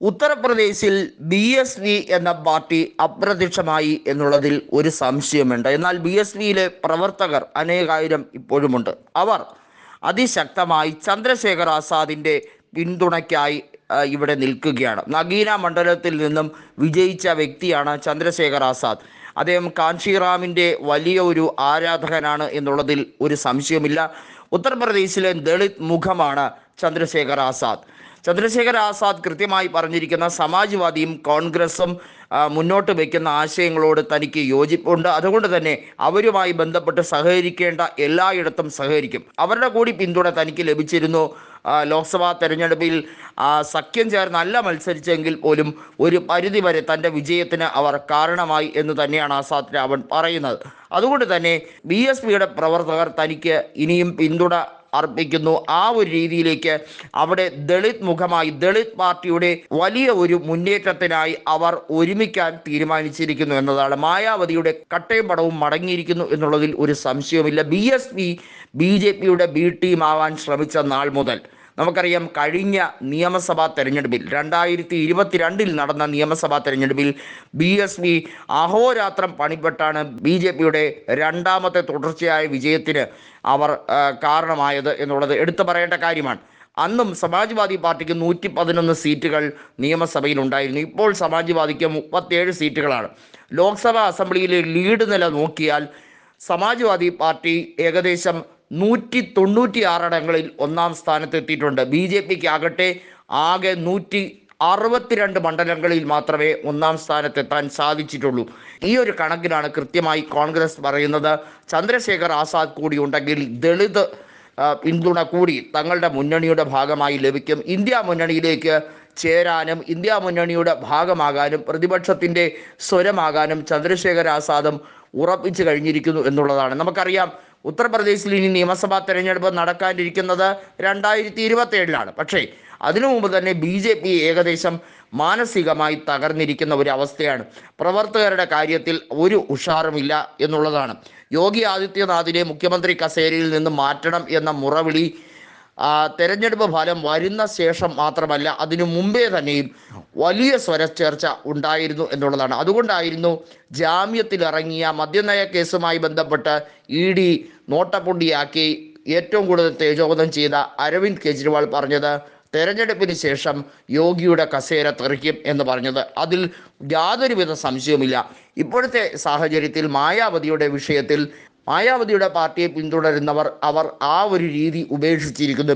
ഉത്തർപ്രദേശിൽ B S V എന്ന party അപ്രത്യക്ഷമായി എന്നുള്ളതിൽ ഒരു സംശയമുണ്ട്. എന്നാൽ ബി എസ് വിയിലെ പ്രവർത്തകർ അനേകായിരം ഇപ്പോഴുമുണ്ട്. അവർ അതിശക്തമായി ചന്ദ്രശേഖർ ആസാദിന്റെ പിന്തുണയ്ക്കായി ഇവിടെ നിൽക്കുകയാണ്. നഗീന മണ്ഡലത്തിൽ നിന്നും വിജയിച്ച വ്യക്തിയാണ് ചന്ദ്രശേഖർ ആസാദ്. അദ്ദേഹം കാഞ്ചിറാമിന്റെ വലിയ ഒരു ആരാധകനാണ് എന്നുള്ളതിൽ ഒരു സംശയമില്ല. ഉത്തർപ്രദേശിലെ ദളിത് മുഖമാണ് ചന്ദ്രശേഖർ ആസാദ്. ചന്ദ്രശേഖർ ആസാദ് കൃത്യമായി പറഞ്ഞിരിക്കുന്ന സമാജ്വാദിയും കോൺഗ്രസും മുന്നോട്ട് വയ്ക്കുന്ന ആശയങ്ങളോട് തനിക്ക് യോജിപ്പുണ്ട്. അതുകൊണ്ട് തന്നെ അവരുമായി ബന്ധപ്പെട്ട് സഹകരിക്കേണ്ട എല്ലായിടത്തും സഹകരിക്കും. അവരുടെ കൂടി പിന്തുണ തനിക്ക് ലഭിച്ചിരുന്നു. ലോക്സഭാ തെരഞ്ഞെടുപ്പിൽ സഖ്യം ചേർന്നല്ല മത്സരിച്ചെങ്കിൽ പോലും ഒരു പരിധിവരെ തന്റെ വിജയത്തിന് അവർ കാരണമായി എന്ന് തന്നെയാണ് ആസാദ് രാവൺ പറയുന്നത്. അതുകൊണ്ട് തന്നെ ബി എസ് പിയുടെ പ്രവർത്തകർ തനിക്ക് ഇനിയും പിന്തുണ അർപ്പിക്കുന്നു. ആ ഒരു രീതിയിലേക്ക് അവിടെ ദളിത് മുഖമായി ദളിത് പാർട്ടിയുടെ വലിയ ഒരു മുന്നേറ്റത്തിനായി അവർ ഒരുമിക്കാൻ തീരുമാനിച്ചിരിക്കുന്നു എന്നതാണ്. മായാവതിയുടെ കട്ടയും പടവും മടങ്ങിയിരിക്കുന്നു എന്നുള്ളതിൽ ഒരു സംശയവുമില്ല. B S P B J പിയുടെ ബി ടീം ആവാൻ ശ്രമിച്ച നാൾ മുതൽ നമുക്കറിയാം കഴിഞ്ഞ നിയമസഭാ തെരഞ്ഞെടുപ്പിൽ രണ്ടായിരത്തി ഇരുപത്തിരണ്ടിൽ നടന്ന നിയമസഭാ തെരഞ്ഞെടുപ്പിൽ ബി എസ് പി അഹോരാത്രം പണിപ്പെട്ടാണ് ബി ജെ പിയുടെ രണ്ടാമത്തെ തുടർച്ചയായ വിജയത്തിന് അവർ കാരണമായത് എന്നുള്ളത് എടുത്തു പറയേണ്ട കാര്യമാണ്. അന്നും സമാജ്വാദി പാർട്ടിക്ക് നൂറ്റി പതിനൊന്ന് സീറ്റുകൾ നിയമസഭയിൽ ഉണ്ടായിരുന്നു. ഇപ്പോൾ സമാജ്വാദിക്ക് മുപ്പത്തേഴ് സീറ്റുകളാണ്. ലോക്സഭാ അസംബ്ലിയിലെ ലീഡ് നില നോക്കിയാൽ സമാജ്വാദി പാർട്ടി ഏകദേശം നൂറ്റി തൊണ്ണൂറ്റി ആറിടങ്ങളിൽ ഒന്നാം സ്ഥാനത്ത് എത്തിയിട്ടുണ്ട് ബി ജെ പിക്ക് ആകട്ടെ ആകെ നൂറ്റി അറുപത്തിരണ്ട് മണ്ഡലങ്ങളിൽ മാത്രമേ ഒന്നാം സ്ഥാനത്തെത്താൻ സാധിച്ചിട്ടുള്ളൂ. ഈ ഒരു കണക്കിനാണ് കൃത്യമായി കോൺഗ്രസ് പറയുന്നത്. ചന്ദ്രശേഖർ ആസാദ് കൂടി ഉണ്ടെങ്കിൽ ദളിത് പിന്തുണ കൂടി തങ്ങളുടെ മുന്നണിയുടെ ഭാഗമായി ലഭിക്കും. ഇന്ത്യ മുന്നണിയിലേക്ക് ചേരാനും ഇന്ത്യ മുന്നണിയുടെ ഭാഗമാകാനും പ്രതിപക്ഷത്തിന്റെ സ്വരമാകാനും ചന്ദ്രശേഖർ ആസാദും ഉറപ്പിച്ചു കഴിഞ്ഞിരിക്കുന്നു എന്നുള്ളതാണ്. നമുക്കറിയാം ഉത്തർപ്രദേശിൽ ഇനി നിയമസഭാ തെരഞ്ഞെടുപ്പ് നടക്കാനിരിക്കുന്നത് രണ്ടായിരത്തി ഇരുപത്തേഴിലാണ് പക്ഷേ അതിനു മുമ്പ് തന്നെ ബി ജെ പി ഏകദേശം മാനസികമായി തകർന്നിരിക്കുന്ന ഒരു അവസ്ഥയാണ്. പ്രവർത്തകരുടെ കാര്യത്തിൽ ഒരു ഉഷാറുമില്ല എന്നുള്ളതാണ്. യോഗി ആദിത്യനാഥിനെ മുഖ്യമന്ത്രി കസേരയിൽ നിന്ന് മാറ്റണം എന്ന മുറവിളി തെരഞ്ഞെടുപ്പ് ഫലം വരുന്ന ശേഷം മാത്രമല്ല അതിനു മുമ്പേ തന്നെയും വലിയ സ്വരച്ചേർച്ച ഉണ്ടായിരുന്നു എന്നുള്ളതാണ്. അതുകൊണ്ടായിരുന്നു ജാമ്യത്തിലിറങ്ങിയ മദ്യനയ കേസുമായി ബന്ധപ്പെട്ട് ഇ ഡി നോട്ടപ്പുണ്ടിയാക്കി ഏറ്റവും കൂടുതൽ തേജോവധം ചെയ്ത അരവിന്ദ് കെജ്രിവാൾ പറഞ്ഞത് തെരഞ്ഞെടുപ്പിന് ശേഷം യോഗിയുടെ കസേര തെറിക്കും എന്ന് പറഞ്ഞത്. അതിൽ യാതൊരുവിധ സംശയവുമില്ല. ഇപ്പോഴത്തെ സാഹചര്യത്തിൽ മായാവതിയുടെ വിഷയത്തിൽ മായാവതിയുടെ പാർട്ടിയെ പിന്തുടരുന്നവർ അവർ ആ ഒരു രീതി ഉപേക്ഷിച്ചിരിക്കുന്നു.